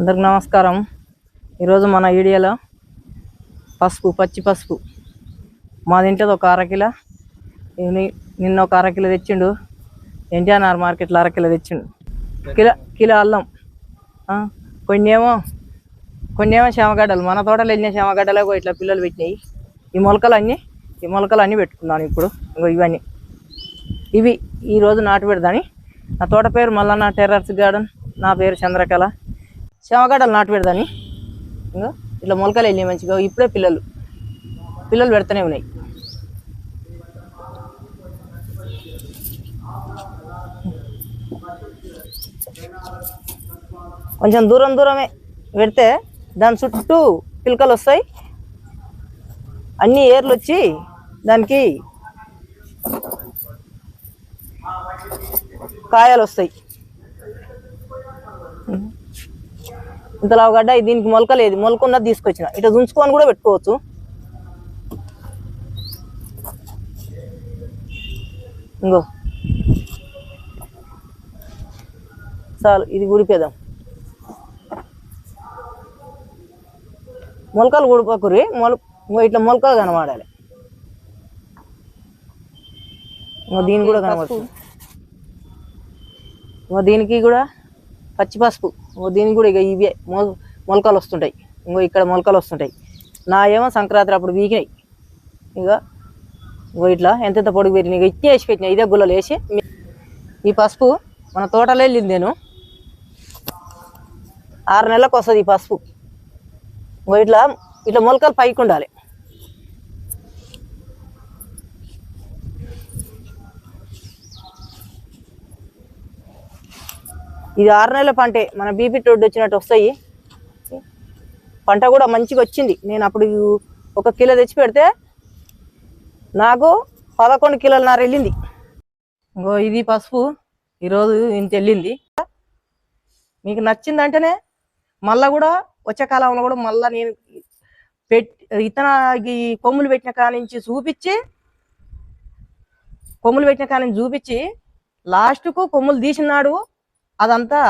అందరికి నమస్కారం. ఈరోజు మన వీడియోలో పసుపు పచ్చి పసుపు. మా ఇంట్లో ఒక అరకిల నిన్న ఒక అరకిల తెచ్చిండు. ఎన్టీఆర్ మార్కెట్లో అరకిల తెచ్చిండు. కిలో కిలో అల్లం. కొన్నేమో కొన్ని ఏమో కొన్ని ఏమో శామగడ్డలు మన తోటలో వెళ్ళిన శామగడ్డలు ఇట్లా పిల్లలు పెట్టినాయి. ఈ మొలకలు అన్నీ ఈ మొలకలు అన్నీ పెట్టుకున్నాను ఇప్పుడు. ఇంకో ఇవన్నీ. ఇవి ఈరోజు నాటు పెడదాని. నా తోట పేరు మల్లన్న టెర్రర్స్ గార్డెన్. నా పేరు చంద్రకళ. శవగడ్డలు నాటు పెడదాని. ఇంకా ఇట్లా మొలకలు వెళ్ళి మంచిగా. ఇప్పుడే పిల్లలు. పిల్లలు పెడతానే ఉన్నాయి. కొంచెం దూరం దూరమే పెడితే దాని చుట్టూ పిలకలు వస్తాయి. అన్ని ఏర్లు వచ్చి దానికి కాయలు వస్తాయి. ఇంతలా గడ్డ దీనికి మొలక లేదు. మొలక ఉన్నది తీసుకొచ్చిన. ఇట్లా దుంచుకొని కూడా పెట్టుకోవచ్చు. ఇంకో. చాలు ఇది గుడిపేద్దాం మొలకలు గుడిపకురి మొల ఇంకో ఇట్లా మొలకలు కనబడాలి. ఇంకో దీని కూడా కనబడుతుంది. దీనికి కూడా పచ్చి పసుపు దీనికి కూడా ఇక ఇవే మొ మొలకలు వస్తుంటాయి. ఇంకో ఇక్కడ మొలకలు వస్తుంటాయి. నా ఏమో సంక్రాంతి అప్పుడు వీకినాయి ఇక ఇంకో ఇట్లా ఎంతెంత పొడుగు పెట్టిన ఇక ఇచ్చి వేసి పెట్టిన ఇదే గుల్లలు వేసి ఈ పసుపు మన తోటలో వెళ్ళింది నేను. ఆరు నెలలకు వస్తుంది ఈ పసుపు. ఇంకో ఇట్లా ఇట్లా మొలకలు పైకి ఉండాలి. ఇది ఆరు నెలల పంటే మన బీపీ టోడ్ వచ్చినట్టు వస్తాయి. పంట కూడా మంచిగా వచ్చింది. నేను అప్పుడు ఒక కిలో తెచ్చి పెడితే నాకు పదకొండు కిలోలన్నర వెళ్ళింది. ఇంకో ఇది పసుపు ఈరోజు ఇంత వెళ్ళింది. మీకు నచ్చిందంటేనే మళ్ళా కూడా వచ్చే కాలంలో కూడా మళ్ళీ నేను పెట్ ఇతన ఈ కొమ్ములు పెట్టిన కాడ నుంచి చూపించి కొమ్ములు పెట్టిన కాడ నుంచి చూపించి లాస్ట్కు కొమ్ములు తీసినాడు అదంతా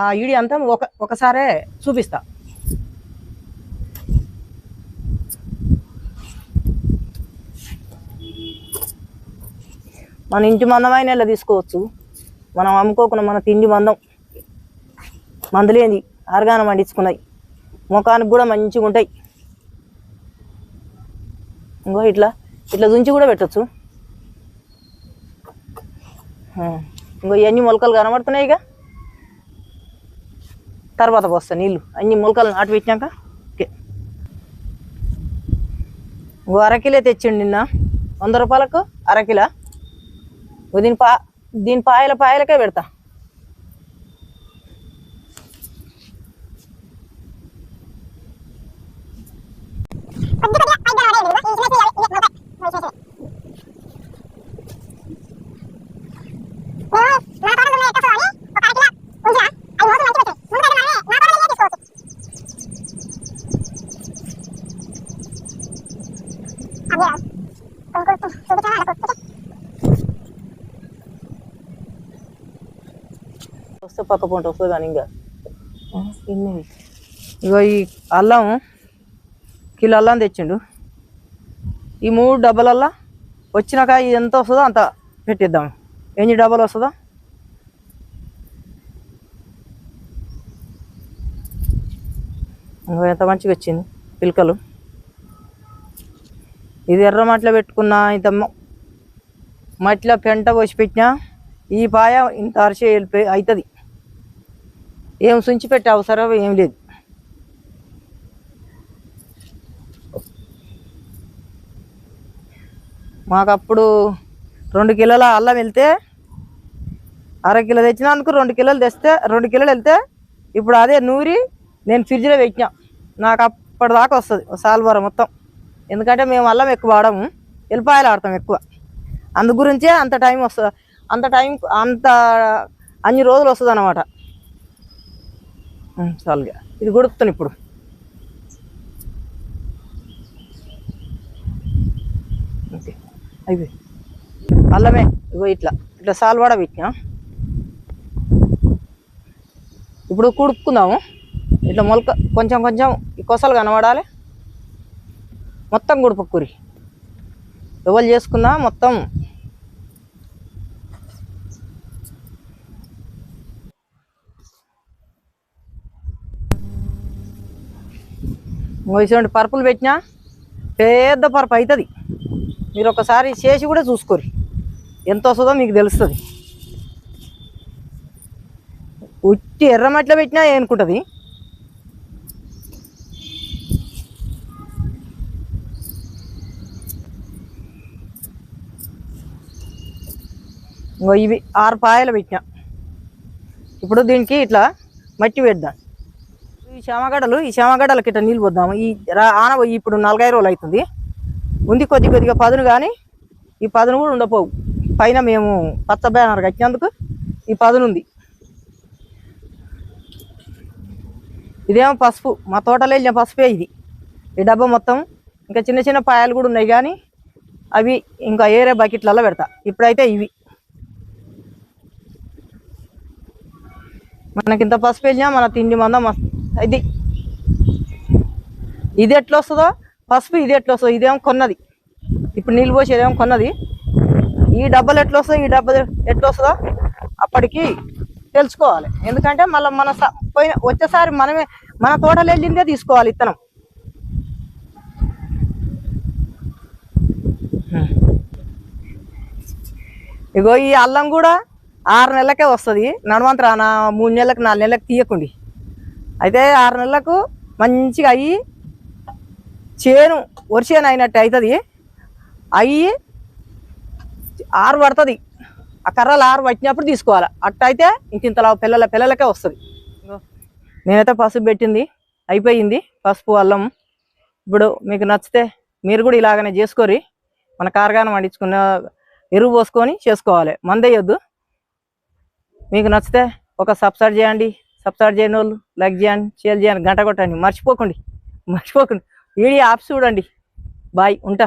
ఆ ఈడి అంతా ఒక ఒకసారే చూపిస్తా. మన ఇంటి మందమైన ఇలా తీసుకోవచ్చు. మనం అమ్ముకోకుండా మన తిండి మందం. మందులేంది ఆర్గానం పండించుకున్నాయి. ముఖానికి కూడా మంచిగా ఉంటాయి. ఇంకో ఇట్లా ఇట్లా దుంచి కూడా పెట్టచ్చు. ఇంకో ఇవన్నీ మొలకలు కనబడుతున్నాయి ఇక తర్వాత పోస్తా నీళ్ళు. అన్ని మొలకలు నాటు పెట్టినాక ఓకే. ఓ అరకిలే తెచ్చిండు నిన్న. వంద రూపాయలకు అరకిల దీని పా దీని పాయల పాయలకే పెడతా. వస్తే పక్క పంట వస్తుంది కానీ ఇంకా. ఇన్ని. ఇగో ఈ అల్లం కిలో అల్లం తెచ్చిండు. ఈ మూడు డబ్బాలల్లా వచ్చినాక ఎంత వస్తుందో అంత పెట్టిద్దాం. ఎన్ని డబ్బాలు వస్తుందో? ఇంకో ఎంత మంచిగా వచ్చింది పిలకలు. ఇది ఎర్ర మట్టిలో పెట్టుకున్నా ఇంత మట్టిలో పెంట పోసి పెట్టినా ఈ పాయ ఇంత అరిసె వెళ్ళిపోయి అవుతుంది ఏం సుంచి పెట్టే అవసరం ఏం లేదు. మాకు అప్పుడు రెండు కిలోల అల్లం వెళ్తే అర కిలో తెచ్చినందుకు రెండు కిలోలు తెస్తే రెండు కిలోలు వెళ్తే ఇప్పుడు అదే నూరి నేను ఫ్రిడ్జ్లో పెట్టినా. నాకు అప్పటిదాకా వస్తుంది సాల్వర మొత్తం. ఎందుకంటే మేము అల్లం ఎక్కువ వాడము ఎల్లిపాయలు ఆడతాం ఎక్కువ. అందు గురించే అంత టైం వస్తుంది అంత టైం అంత అన్ని రోజులు వస్తుంది అనమాట చాలుగా. ఇది గుడుపుతాను ఇప్పుడు. ఓకే. అయిపోయి. అల్లమే ఇగో ఇట్లా. ఇట్లా సాల్వాడ పెట్టినా. ఇప్పుడు కుడుపుకుందాము ఇట్లా మొలక కొంచెం కొంచెం ఈ కొసలు కనబడాలి. మొత్తం గుడిపక్కూరి ఎవరు చేసుకున్నా మొత్తం ఇంకో ఇటువంటి పరుపులు పెట్టినా పెద్ద పరుపు అవుతుంది మీరు ఒకసారి చేసి కూడా చూసుకోరు. ఎంత వస్తుందో మీకు తెలుస్తుంది. ఉట్టి ఎర్రమట్లో పెట్టినా ఏనుకుంటుంది. ఇవి ఆరు పాయలు పెట్టినా. ఇప్పుడు దీనికి ఇట్లా మట్టి పెడదాం. ఈ శామగడ్డలు ఈ శామగడ్డలకి ఇట్లా నీళ్ళు పోద్దాము. ఈ రా- ఆన పోయి ఇప్పుడు నలభై రోజులు అవుతుంది. ఉంది కొద్ది కొద్దిగా పదును కానీ ఈ పదును కూడా ఉండపోవు. పైన మేము పచ్చ బ్యానర్ కట్టినందుకు ఈ పదును ఉంది. ఇదేమో పసుపు. మా తోటలో వెళ్ళిన పసుపే ఇది. ఈ డబ్బా మొత్తం ఇంకా చిన్న చిన్న పాయలు కూడా ఉన్నాయి కానీ అవి ఇంకా ఏరే బకెట్లలో పెడతా. ఇప్పుడైతే ఇవి. మనకింత పసుపు వెళ్ళినా మన తిండి మందం మస్తు ఇది. ఇది ఎట్లా వస్తుందో పసుపు ఇది ఎట్లా వస్తుందో ఇదేమో కొన్నది. ఇప్పుడు నీళ్ళు పోసేదేమో కొన్నది? ఈ డబ్బాలు ఎట్లా వస్తుందో ఈ డబ్బా ఎట్లా వస్తుందో అప్పటికి తెలుసుకోవాలి. ఎందుకంటే మళ్ళీ మన స- పోయిన వచ్చేసారి మనమే మన తోటలు వెళ్ళిందే తీసుకోవాలి ఇత్తనం. ఇగో ఈ అల్లం కూడా ఆరు నెలలకే వస్తుంది. నడవంతరా? నా మూడు నెలలకు నాలుగు నెలలకు తీయకుండి. అయితే ఆరు నెలలకు మంచిగా అయ్యి చేను వరిచేను అయినట్టు అవుతుంది. అయ్యి ఆరు పడుతుంది. ఆ కర్రలు ఆరు పట్టినప్పుడు తీసుకోవాలి. అట్టయితే ఇంకింతలా ఇంతలా పిల్లల పిల్లలకే వస్తుంది. నేనైతే పసుపు పెట్టింది. అయిపోయింది. పసుపు అల్లం. ఇప్పుడు మీకు నచ్చితే మీరు కూడా ఇలాగనే చేసుకోరి మన కారగానం వండించుకున్న ఎరువు పోసుకొని చేసుకోవాలి. మందేయొద్దు మీకు నచ్చితే ఒక సబ్స్క్రైబ్ చేయండి. సబ్స్క్రైబ్ చేయని వాళ్ళు లైక్ చేయండి షేర్ చేయండి గంట కొట్టండి. మర్చిపోకండి మర్చిపోకండి. వీడియో ఆప్స్ చూడండి. బాయ్ ఉంటా.